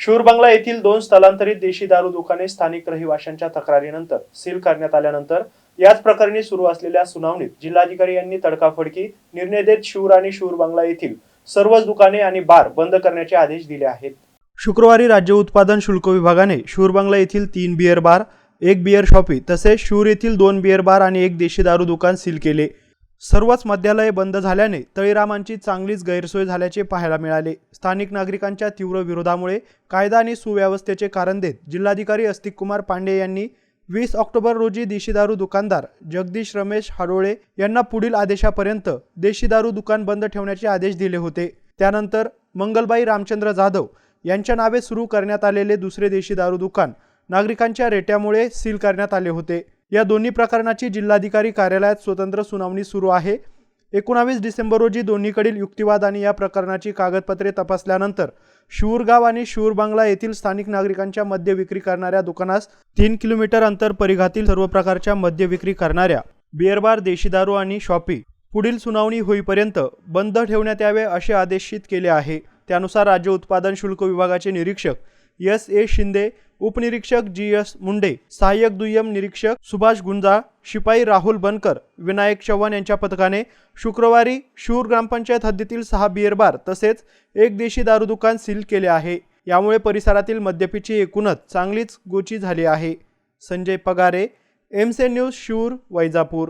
शूर बंगला येथील दोन स्थलांतरित देशी दारू दुकाने स्थानिक रहिवाशांच्या तक्रारीनंतर सील करण्यात आल्यानंतर याच प्रकरणी सुरू असलेल्या सुनावणीत जिल्हाधिकारी यांनी तडकाफडकी निर्णय देत शूर आणि शूर बंगला येथील सर्वच दुकाने आणि बार बंद करण्याचे आदेश दिले आहेत. शुक्रवारी राज्य उत्पादन शुल्क विभागाने शूर बंगला येथील तीन बिअर बार एक बिअर शॉपी तसेच शूर येथील दोन बिअर बार आणि एक देशी दारू दुकान सील केले. सर्वच मद्यालये बंद झाल्याने तळीरामांची चांगलीच गैरसोय झाल्याचे पाहायला मिळाले. स्थानिक नागरिकांच्या तीव्र विरोधामुळे कायदा आणि सुव्यवस्थेचे कारण देत जिल्हाधिकारी अस्तिक कुमार पांडे यांनी वीस ऑक्टोबर रोजी देशी दारू दुकानदार जगदीश रमेश हाडोळे यांना पुढील आदेशापर्यंत देशी दारू दुकान बंद ठेवण्याचे आदेश दिले होते. त्यानंतर मंगलबाई रामचंद्र जाधव यांच्या नावे सुरू करण्यात आलेले दुसरे देशी दारू दुकान नागरिकांच्या रेट्यामुळे सील करण्यात आले होते. या दोन्ही प्रकरणाची जिल्हाधिकारी कार्यालयात स्वतंत्र सुनावणी सुरू आहे. एकोणावीस डिसेंबर रोजी दोन्हीकडील युक्तिवाद आणि या प्रकरणाची कागदपत्रे तपासल्यानंतर शूरगाव आणि शूरबांगला येथील स्थानिक नागरिकांच्या मद्य विक्री करणाऱ्या दुकानास तीन किलोमीटर अंतर परिघातील सर्व प्रकारच्या मद्य विक्री करणाऱ्या बिअरबार देशी दारू आणि शॉपी पुढील सुनावणी होईपर्यंत बंद ठेवण्यात यावे असे आदेशित केले आहे. त्यानुसार राज्य उत्पादन शुल्क विभागाचे निरीक्षक एस ए शिंदे उपनिरीक्षक जी एस मुंडे सहाय्यक दुय्यम निरीक्षक सुभाष गुंजाळ शिपाई राहुल बनकर विनायक चव्हाण यांच्या पथकाने शुक्रवारी शूर ग्रामपंचायत हद्दीतील सहा बिअर बार तसेच एक देशी दारू दुकान सील केले आहे. यामुळे परिसरातील मद्यपीची एकूणच चांगलीच गोची झाली आहे. संजय पगारे एमसे न्यूज शूर वैजापूर.